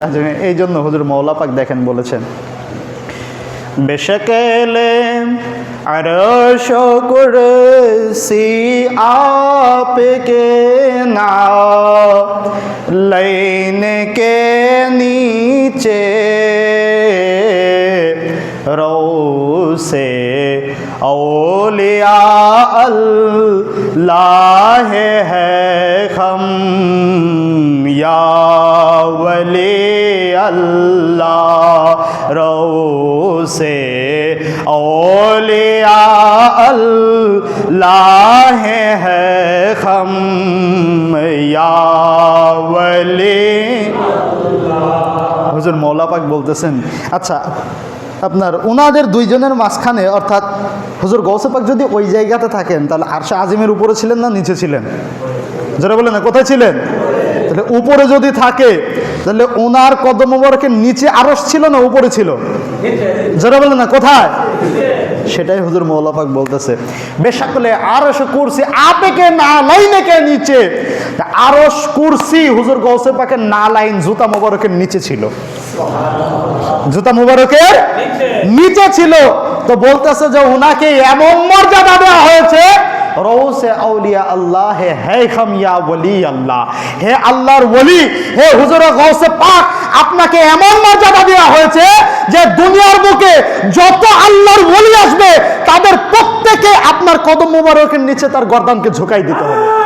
এই জন্য হুজুর মৌলা পাক দেখেন বলেছেন বেশকেলে আরশ কুরসি आपके ना लाइन के नीचे रो से औलिया अल्लाह है আল্লাহ রৌসে اولیاء اللہ ہے خم یا ولی হুজুর মৌলাপাক বলতেছেন আচ্ছা আপনার ওনাদের দুইজনের মাঝখানে, অর্থাৎ হুজুর গৌসেপাক যদি ওই জায়গাতে থাকেন, তাহলে আরশা আজিমের উপরে ছিলেন না নিচে ছিলেন? যারা বলেন না, কোথায় ছিলেন? তাহলে উপরে যদি থাকে তাহলে ওনার কদম মোবারকের নিচে আরশ ছিল না উপরে ছিল? যারা বলেন না কোথায়? সেটাই হুজুর মৌলা পাক বলতেছে। বেশাকলে আরশ কুরসি আপেকে না লাইনে কে নিচে। তা আরশ কুরসি হুজুর গৌসে পাকের না লাইন জুতা মোবারকের নিচে ছিল। জুতা মুবারকের নিচে। ছিল। তো বলতেছে যে ওনাকে এমন মর্যাদা দেওয়া হয়েছে রৌসে আউলিয়া আল্লাহ, হে হে খামিয়া ওলি আল্লাহ। হে আল্লাহর বলি হে হুজুর গৌসে পাক, আপনাকে এমন মর্যাদা দেওয়া হয়েছে যে দুনিয়ার বুকে যত আল্লাহর বলি আসবে, তাদের প্রত্যেকে আপনার কদম মুবারকের নিচে তার গর্দানকে ঝুঁকাই দিতে হবে।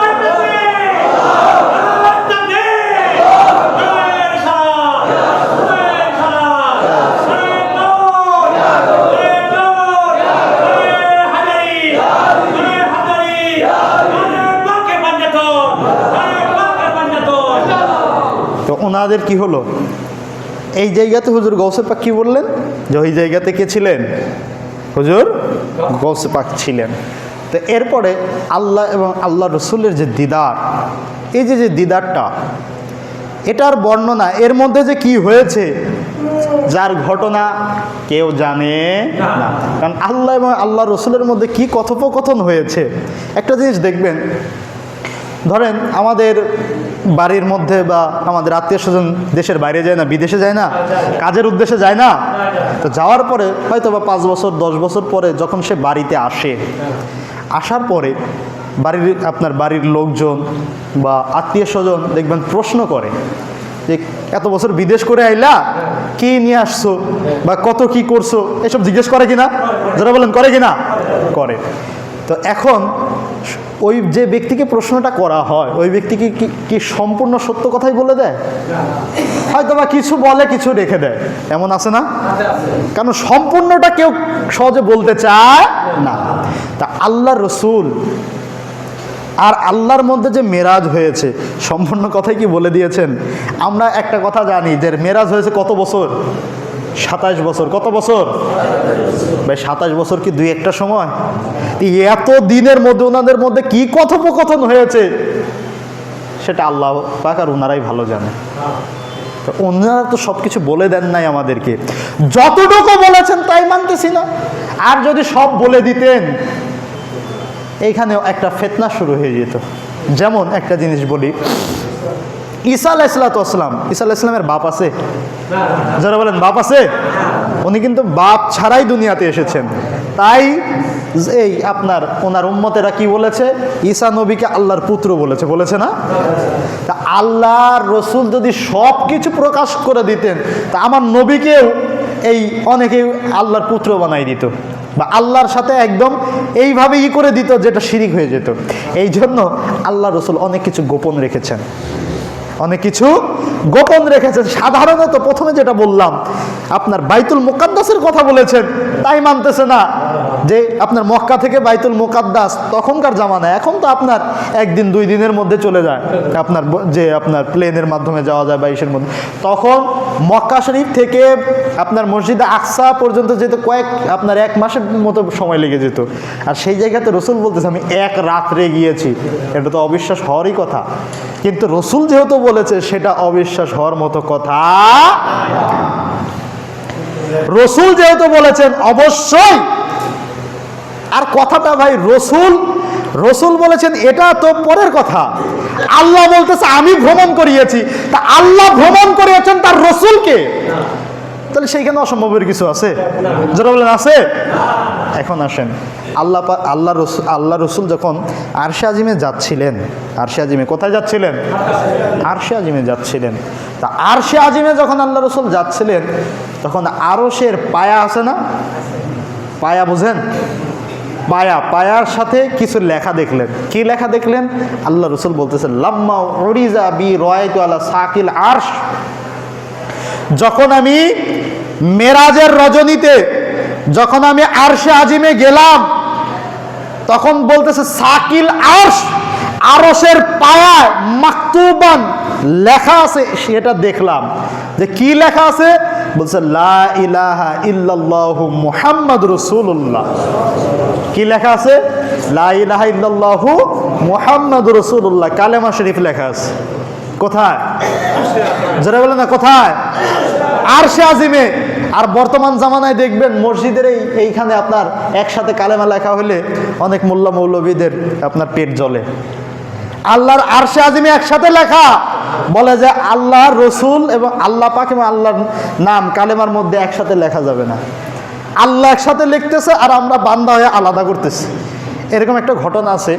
ওনাদের কি হলো? এই জায়গাতে হুজুর গৌসে পাক কি বললেন? যে ওই জায়গাতে কে ছিলেন? হুজুর গৌসে পাক ছিলেন। তো এরপরে আল্লাহ এবং আল্লাহ রসুলের যে দিদার, এই যে যে দিদারটা, এটার বর্ণনা এর মধ্যে যে কি হয়েছে, যার ঘটনা কেউ জানে না। কারণ আল্লাহ এবং আল্লাহ রসুলের মধ্যে কি কথোপকথন হয়েছে? একটা জিনিস দেখবেন ধরেন আমাদের বাড়ির মধ্যে বা আমাদের আত্মীয় স্বজন দেশের বাইরে যায় না, বিদেশে যায় না, কাজের উদ্দেশ্যে যায় না, তো যাওয়ার পরে হয়তো বা পাঁচ বছর, দশ বছর পরে যখন সে বাড়িতে আসে, আসার পরে বাড়ির, আপনার বাড়ির লোকজন বা আত্মীয় স্বজন দেখবেন প্রশ্ন করে যে, এত বছর বিদেশ করে আইলা? কি নিয়ে আসছো? বা কত কি করছ? এসব জিজ্ঞেস করে কিনা? যারা বলেন, করে কিনা? করে। তো এখন ওই যে ব্যক্তিকে প্রশ্নটা করা হয়, ওই ব্যক্তিকে কি সম্পূর্ণ সত্য কথাই বলে দেয়? হয়তো বা কিছু বলে, কিছু রেখে দেয়। এমন আছে না? কারণ সম্পূর্ণটা কেউ সহজে বলতে চায় না। তা আল্লাহ রসুল আর আল্লাহর মধ্যে যে মেরাজ হয়েছে, সম্পূর্ণ কথাই কি বলে দিয়েছেন? আমরা একটা কথা জানি, যে মেরাজ হয়েছে কত বছর? সাতাশ বছর, কত বছর? ভাই, সাতাশ বছর কি দুই একটা সময়? এত দিনের মধ্যে, ওনাদের মধ্যে কি কথোপকথন হয়েছে? সেটা আল্লাহ পাক আর ওনারাই ভালো জানে। ওনারা তো সব কিছু বলে দেন নাই আমাদেরকে। যতটুকু বলেছেন তাই মানতেছি না। আর যদি সব বলে দিতেন, এইখানেও একটা ফেতনা শুরু হয়ে যেত। যেমন একটা জিনিস বলি ঈসা আলাইসালাতাম ঈসা আলাইসলামের বাপ আছে? যারা বলেন, বাপ আছে? উনি কিন্তু বাপ ছাড়াই দুনিয়াতে এসেছেন। তাই এই আপনার ওনার উম্মতেরা কি বলেছে? ঈসা নবীকে আল্লাহর পুত্র বলেছে বলেছে না? তা আল্লাহর রসুল যদি সব কিছু প্রকাশ করে দিতেন, তা আমার নবীকেও এই অনেকে আল্লাহর পুত্র বানাই দিত। বা আল্লাহর সাথে একদম এইভাবে ই করে দিত যেটা শিরিক হয়ে যেত। এই জন্য আল্লাহ রসুল অনেক কিছু গোপন রেখেছেন। অনেক কিছু গোপন রেখেছেন। সাধারণত প্রথমে যেটা বললাম, আপনার বাইতুল মুকাদ্দাসের কথা বলেছেন, তাই মানতেছে না। যে আপনার মক্কা থেকে বাইতুল মোকাদ্দাস তখনকার জামানা এখন তো আপনার একদিন, দুই দিনের মধ্যে চলে যায়। আপনার যে আপনার প্লেনের মাধ্যমে যাওয়া যায় বাইশের মধ্যে। তখন মক্কা শরীফ থেকে আপনার মসজিদে আকসা পর্যন্ত যেতে কয়েক, আপনার এক মাসের মতো সময় লেগে যেত। আর সেই জায়গাতে রসুল বলতেছে, আমি এক রাত্রে গিয়েছি। এটা তো অবিশ্বাস হওয়ারই কথা। কিন্তু রসুল যেহেতু বলেছে, সেটা অবিশ্বাস হওয়ার মতো কথা রসুল যেহেতু বলেছেন, অবশ্যই আর কথাটা ভাই রসুল রসুল বলেছেন, এটা তো পরের কথা। আল্লাহ বলতেছে, আমি ভ্রমণ করিয়েছি। তা আল্লাহ ভ্রমণ করিয়েছেন তার রসুলকে। তাহলে সেইখানে অসম্ভবের কিছু আছে? যারা বলেন, আছে? এখন আসেন। আল্লাহ আল্লাহ রসুল আল্লাহ রসুল যখন আরশে আজিমে যাচ্ছিলেন, আরশে আজিমে কোথায় যাচ্ছিলেন? আরশে আজিমে যাচ্ছিলেন। তা আরশে আজিমে যখন আল্লাহ রসুল যাচ্ছিলেন, তখন আরশের পায়া আছে না? পায়া বুঝেন? পায়া, পায়ার সাথে কিছু লেখা দেখলেন। কি লেখা দেখলেন? আল্লাহ রসুল বলতেছেন, লাম্মা ওরিজা বি রয়তু সাকিল আরশ। যখন আমি মেরাজের রজনীতে, যখন আমি আরশে আজিমে গেলাম, তখন বলতেছে, সাকিল আরশ, আরশের পায়ায় মাকতুবান লেখা আছে। সেটা দেখলাম। যে কি লেখা আছে? বলছে, লা ইলাহা ইল্লাল্লাহু মুহাম্মদ রাসূলুল্লাহ। কি লেখা আছে? লা ইলাহা ইল্লাল্লাহু মুহাম্মদ রাসূলুল্লাহ। কালেমা শরীফ লেখা আছে। কোথায়? যারা বলে না, কোথায়? আর সে আজিমে। আর বর্তমান জামানায় দেখবেন মসজিদের এই এইখানে আপনার একসাথে কালেমা লেখা হলে অনেক মোল্লা মৌলবীদের আপনার পেট জ্বলে। আল্লাহর আরশে আজিমে একসাথে লেখা। বলে যে আল্লাহ রসুল এবং আল্লাহ পাক এবং আল্লাহর নাম কালেমার মধ্যে একসাথে লেখা যাবে না। আল্লাহ একসাথে লিখতেছে আর আমরা বান্দা হয়ে আলাদা করতেছি। এরকম একটা ঘটনা আছে।